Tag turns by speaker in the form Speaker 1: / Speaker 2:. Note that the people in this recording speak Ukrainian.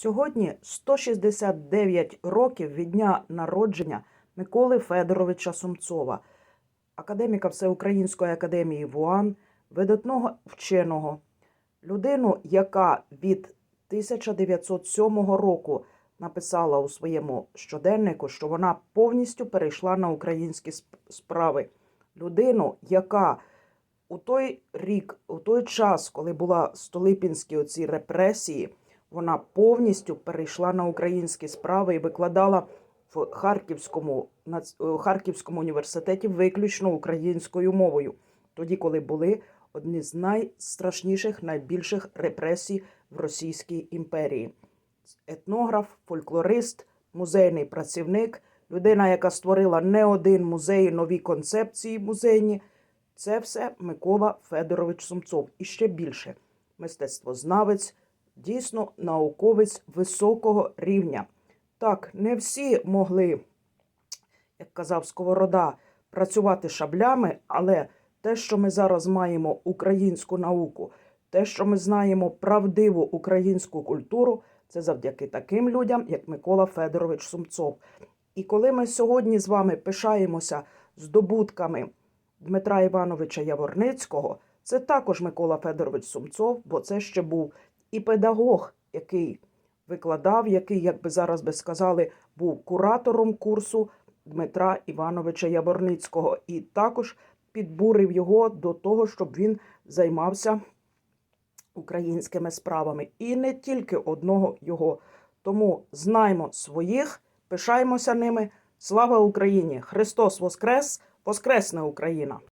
Speaker 1: Сьогодні 169 років від дня народження Миколи Федоровича Сумцова, академіка Всеукраїнської академії ВУАН, видатного вченого, людину, яка від 1907 року написала у своєму щоденнику, що вона повністю перейшла на українські справи. Людину, яка у той рік, у той час, коли була Столипінські оці репресії, вона повністю перейшла на українські справи і викладала в Харківському, е, Харківському університеті виключно українською мовою, тоді, коли були одні з найстрашніших, найбільших репресій в Російській імперії. Етнограф, фольклорист, музейний працівник, людина, яка створила не один музей, нові концепції музейні. Це все Микола Федорович Сумцов. І ще більше мистецтвознавець, дійсно науковець високого рівня. Так, не всі могли, як казав Сковорода, працювати шаблями, але те, що ми зараз маємо українську науку, те, що ми знаємо правдиву українську культуру, це завдяки таким людям, як Микола Федорович Сумцов. І коли ми сьогодні з вами пишаємося здобутками Дмитра Івановича Яворницького, це також Микола Федорович Сумцов, бо це ще був і педагог, який викладав, який, як би зараз би сказали, був куратором курсу Дмитра Івановича Яворницького, і також підбурив його до того, щоб він займався українськими справами. І не тільки одного його. Тому знаймо своїх, пишаємося ними. Слава Україні! Христос Воскрес! Воскресне Україна!